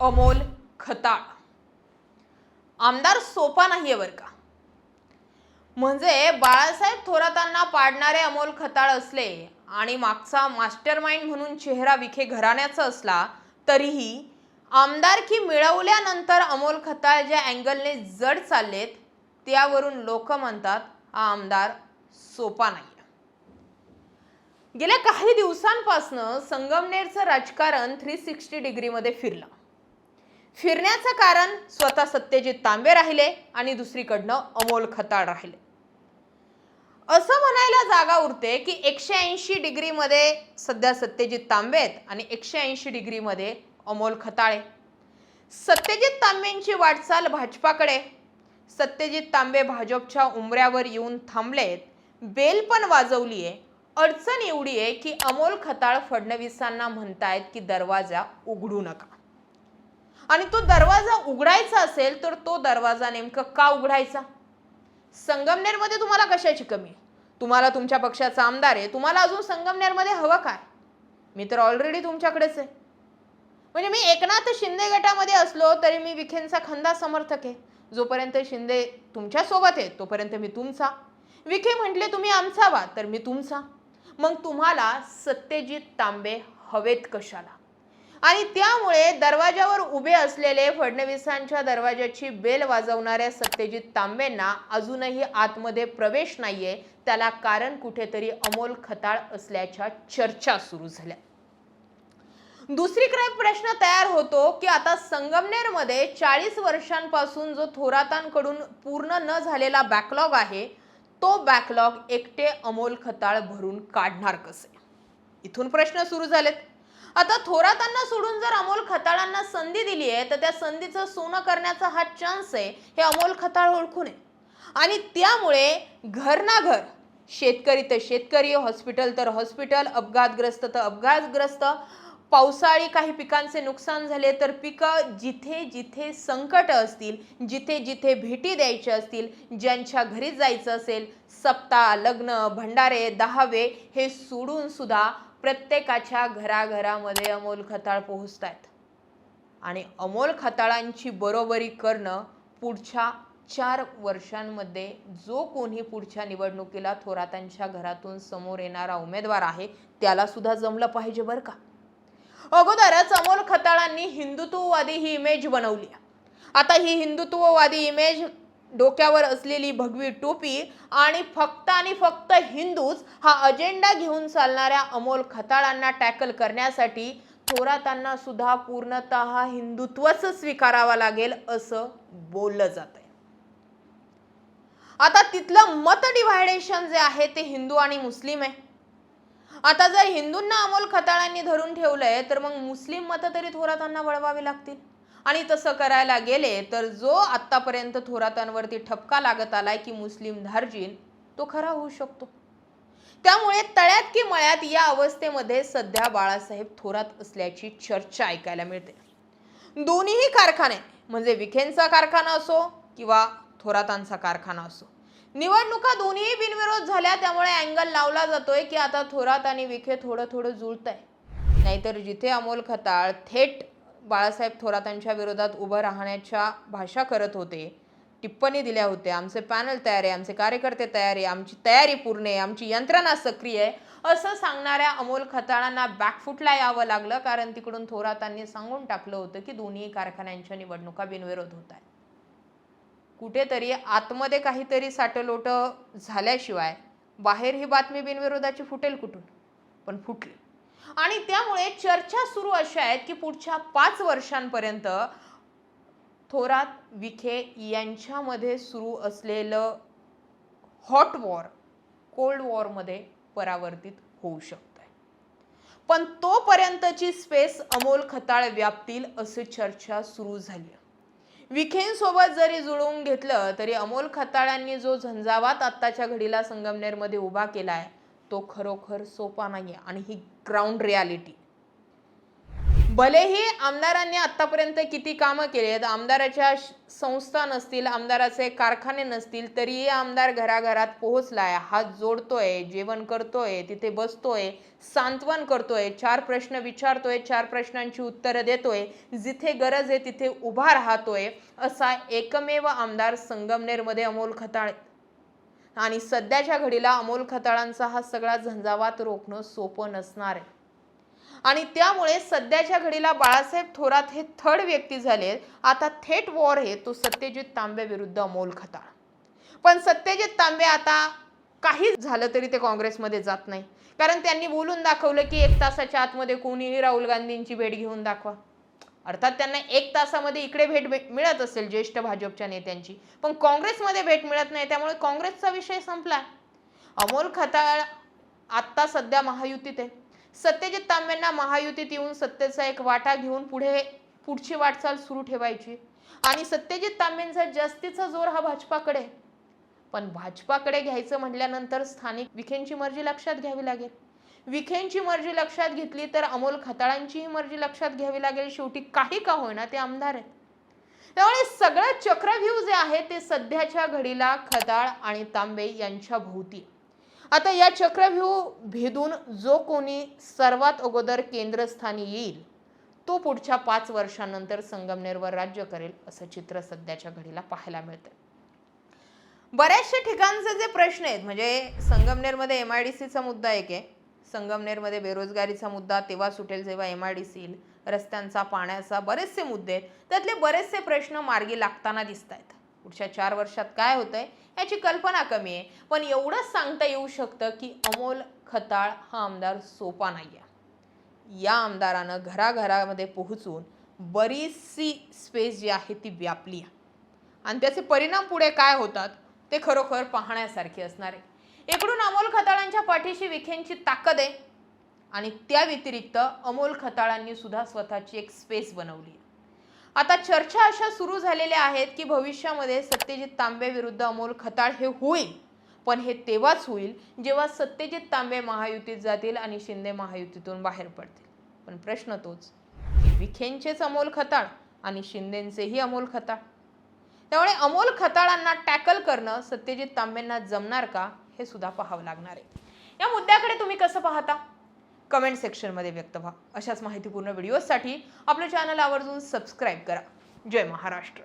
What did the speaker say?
अमोल खताळ. आमदार सोपा नाहीये बरं का? म्हणजे बाळासाहेब थोरातांना पाडणारे अमोल खताळ असले आणि मागचा मास्टर माइंड म्हणून चेहरा विखे घराण्याचा असला तरीही आमदारकी मिळवल्यानंतर अमोल खताळ ज्या अँगलने जड चाललेत त्यावरून लोक म्हणतात हा आमदार सोपा नाही गेल्या काही दिवसांपासनं संगमनेरचं राजकारण थ्री सिक्स्टी डिग्रीमध्ये फिरलं. फिरण्याचं कारण स्वतः सत्यजित तांबे राहिले आणि दुसरीकडनं अमोल खताळ राहिले. असं म्हणायला जागा उरते की एकशे ऐंशी डिग्रीमध्ये सध्या सत्यजित तांबे आहेत आणि एकशे ऐंशी डिग्रीमध्ये अमोल खताळे सत्यजित तांबेंची वाटचाल भाजपाकडे. सत्यजित तांबे भाजपच्या उमऱ्यावर येऊन थांबलेत. बेल पण वाजवली आहे अडचण एवढी आहे की अमोल खताळ फडणवीसांना म्हणतायत की दरवाजा उघडू नका. आणि तो दरवाजा उघडायचा असेल तर तो दरवाजा नेमकं का उघडायचा? संगमनेरमध्ये तुम्हाला कशाची कमी आहे? तुम्हाला तुमच्या पक्षाचा आमदार आहे तुम्हाला अजून संगमनेरमध्ये हवं काय? मी तर ऑलरेडी तुमच्याकडेच आहे. म्हणजे मी एकनाथ शिंदे गटामध्ये असलो तरी मी विखेंचा खंदा समर्थक आहे. जोपर्यंत शिंदे तुमच्यासोबत आहे तोपर्यंत मी तुमचा. विखे म्हटले तुम्ही आमचा वा तर मी तुमचा. मग तुम्हाला सत्यजित तांबे हवेत कशाला? आणि त्यामुळे दरवाजावर उभे असलेले फडणवीसांच्या दरवाजाची बेल वाजवणाऱ्या सत्यजित तांबेंना अजूनही आतमध्ये प्रवेश नाहीये. त्याला कारण कुठेतरी अमोल खताळ असल्याच्या चर्चा सुरू झाल्या. दुसरीकडे प्रश्न तयार होतो की आता संगमनेरमध्ये चाळीस वर्षांपासून जो थोरातांकडून पूर्ण न झालेला बॅकलॉग आहे तो बॅकलॉग एकटे अमोल खताळ भरून काढणार कसे? इथून प्रश्न सुरू झालेत. आता थोरातांना सोडून जर अमोल खताळांना संधी दिली आहे तर त्या संधीचं सोनं करण्याचा हा चान्स आहे हे अमोल खताळ ओळखून आहे. आणि त्यामुळे घर ना घर शेतकरी तर शेतकरी हॉस्पिटल तर हॉस्पिटल अपघातग्रस्त तर अपघातग्रस्त पावसाळी काही पिकांचे नुकसान झाले तर पिकं जिथे जिथे संकट असतील जिथे जिथे भेटी द्यायच्या असतील ज्यांच्या घरी जायचं असेल सप्ताह लग्न भंडारे दहावे हे सोडून सुद्धा प्रत्येकाच्या घराघरामध्ये अमोल खताळ पोहोचत आहेत आणि अमोल खताळांची बरोबरी करणं पुढच्या चार वर्षांमध्ये जो कोणी पुढच्या निवडणुकीला थोरातांच्या घरातून समोर येणारा उमेदवार आहे त्याला सुद्धा जमलं पाहिजे बरं का? अगोदरच अमोल खताळांनी हिंदुत्ववादी ही इमेज बनवली आता ही हिंदुत्ववादी इमेज डोक्यावर असलेली भगवी टोपी आणि फक्त आणि फक्त हिंदूच हा अजेंडा घेऊन चालणाऱ्या अमोल खताळांना टॅकल करण्यासाठी थोरातांना सुद्धा पूर्णतः हिंदुत्वच स्वीकारावा लागेल असं बोललं जात आहे आता तिथलं मत डिव्हायडेशन जे आहे ते हिंदू आणि मुस्लिम आहे. आता जर हिंदूंना अमोल खताळांनी धरून ठेवलंय तर मग मुस्लिम मतं तरी थोरातांना वळवावी लागतील. आणि तसं करायला गेले तर जो आत्तापर्यंत थोरातांवरती ठपका लागत आलाय की मुस्लिम धार्जिन तो खरा होऊ शकतो. त्यामुळे तळ्यात की मळ्यात या अवस्थेमध्ये सध्या बाळासाहेब थोरात असल्याची चर्चा ऐकायला मिळते. दोन्हीही कारखाने म्हणजे विखेंचा कारखाना असो किंवा थोरातांचा कारखाना असो. निवडणुका दोन्ही बिनविरोध झाल्या त्यामुळे अँगल लावला जातोय की आता थोरात आणि विखे थोडं थोडं जुळत आहे नाहीतर जिथे अमोल खताळ थेट बाळासाहेब थोरातांच्या विरोधात उभं राहण्याच्या भाषा करत होते. टिप्पणी दिल्या होत्या. आमचे पॅनल तयार आहे आमचे कार्यकर्ते तयार आहे आमची तयारी पूर्ण आहे आमची यंत्रणा सक्रिय आहे. असं सांगणाऱ्या अमोल खताळांना बॅकफुटला यावं लागलं कारण तिकडून थोरातांनी सांगून टाकलं होतं की दोन्ही कारखान्यांच्या निवडणुका बिनविरोध होत आहेत. कुठेतरी आतमध्ये काहीतरी साठलोट झाल्याशिवाय बाहेर ही बातमी बिनविरोधाची फुटेल कुठून? पण फुटली. आणि त्यामुळे चर्चा सुरू अशा आहेत की पुढच्या पाच वर्षांपर्यंत थोरात विखे यांच्यामध्ये सुरू असलेलं हॉट वॉर कोल्ड वॉरमध्ये परावर्तित होऊ शकतंय. पण तोपर्यंतची स्पेस अमोल खताळ व्यापतील असं चर्चा सुरू झाली विखेंसोबत जरी जुळवून घेतलं तरी अमोल खताळांनी जो झंझावात आत्ताच्या घडीला संगमनेरमध्ये उभा केला आहे तो खरोखर सोपा नाही आहे आणि ही ग्राउंड रियालिटी भलेही आमदारांनी आत्तापर्यंत किती कामं केली आहेत आमदाराच्या संस्था नसतील आमदाराचे कारखाने नसतील तरीही आमदार घराघरात पोहोचलाय हात जोडतोय जेवण करतोय तिथे बसतोय सांत्वन करतोय चार प्रश्न विचारतोय चार प्रश्नांची उत्तरं देतोय जिथे गरज आहे तिथे उभा राहतोय असा एकमेव आमदार संगमनेरमध्ये अमोल खताळ आणि सध्याच्या घडीला अमोल खताळांचा हा सगळा झंझावात रोखणं सोपं नसणार आहे. आणि त्यामुळे सध्याच्या घडीला बाळासाहेब थोरात हे थर्ड व्यक्ती झाले. आता थेट वॉर आहे तो सत्यजित तांबे विरुद्ध अमोल खताळ. पण सत्यजित तांबे आता काही झालं तरी ते काँग्रेसमध्ये जात नाही. कारण त्यांनी बोलून दाखवलं की एक तासाच्या आतमध्ये कोणीही राहुल गांधींची भेट घेऊन दाखवा. अर्थात त्यांना एक तासामध्ये इकडे भेट मिळत असेल ज्येष्ठ भाजपच्या नेत्यांची. पण काँग्रेसमध्ये भेट मिळत नाही त्यामुळे काँग्रेसचा विषय संपला. अमोल खताळ आत्ता सध्या महायुतीत आहे. सत्यजित तांबेंना महायुतीत येऊन सत्तेचा एक वाटा घेऊन पुढे पुढची वाटचाल सुरू ठेवायची. आणि सत्यजित तांबेंचा जास्तीचा जोर हा भाजपाकडे पण भाजपाकडे घ्यायचं म्हटल्यानंतर स्थानिक विखेंची मर्जी लक्षात घ्यावी लागेल. विखेंची मर्जी लक्षात घेतली तर अमोल खताळांचीही मर्जी लक्षात घ्यावी लागेल. शेवटी काही का होईना ते आमदार आहेत. त्यामुळे सगळं चक्रव्यूह जे आहे ते सध्याच्या घडीला खताळ आणि तांबे यांच्या भोवती. आता या चक्रव्यूह भेदून जो कोणी सर्वात अगोदर केंद्रस्थानी येईल तो पुढच्या पाच वर्षांनंतर संगमनेरवर राज्य करेल असं चित्र सध्याच्या घडीला पाहायला मिळतं बऱ्याचशा ठिकाणचे जे प्रश्न आहेत म्हणजे संगमनेरमध्ये एम आय डी सीचा मुद्दा एक आहे. संगमनेरमध्ये बेरोजगारीचा मुद्दा तेव्हा सुटेल जेव्हा एम आय डी सी रस्त्यांचा पाण्याचा बरेचसे मुद्दे. त्यातले बरेचसे प्रश्न मार्गी लागताना दिसत आहेत पुढच्या चार वर्षात काय होतंय याची कल्पना कमी आहे. पण एवढंच सांगता येऊ शकतं की अमोल खताळ हा आमदार सोपा नाही आहे या आमदारानं घराघरामध्ये पोहोचून बरीचशी स्पेस जी आहे ती व्यापली आहे. आणि त्याचे परिणाम पुढे काय होतात ते खरोखर पाहण्यासारखे असणार आहे. इकडून अमोल खताळांच्या पाठीशी विखेंची ताकद आहे. आणि त्या व्यतिरिक्त अमोल खताळांनी सुद्धा स्वतःची एक स्पेस बनवली आता चर्चा अशा सुरू झालेल्या आहेत की भविष्यामध्ये सत्यजित तांबे विरुद्ध अमोल खताळ हे होईल. पण हे तेव्हाच होईल जेव्हा सत्यजित तांबे महायुतीत जातील आणि शिंदे महायुतीतून बाहेर पडतील. पण प्रश्न तोच विखेंचेच अमोल खताळ आणि शिंदेंचेही अमोल खताळ? त्यामुळे अमोल खताळांना टॅकल करणं सत्यजित तांबेंना जमणार का? हे सुद्धा पाहावं लागणार आहे. या मुद्द्याकडे तुम्ही कसं पाहता? कमेंट सेक्शनमध्ये व्यक्त व्हा. अशाच माहितीपूर्ण व्हिडिओजसाठी आपलं चॅनल आवर्जून सबस्क्राईब करा. जय महाराष्ट्र.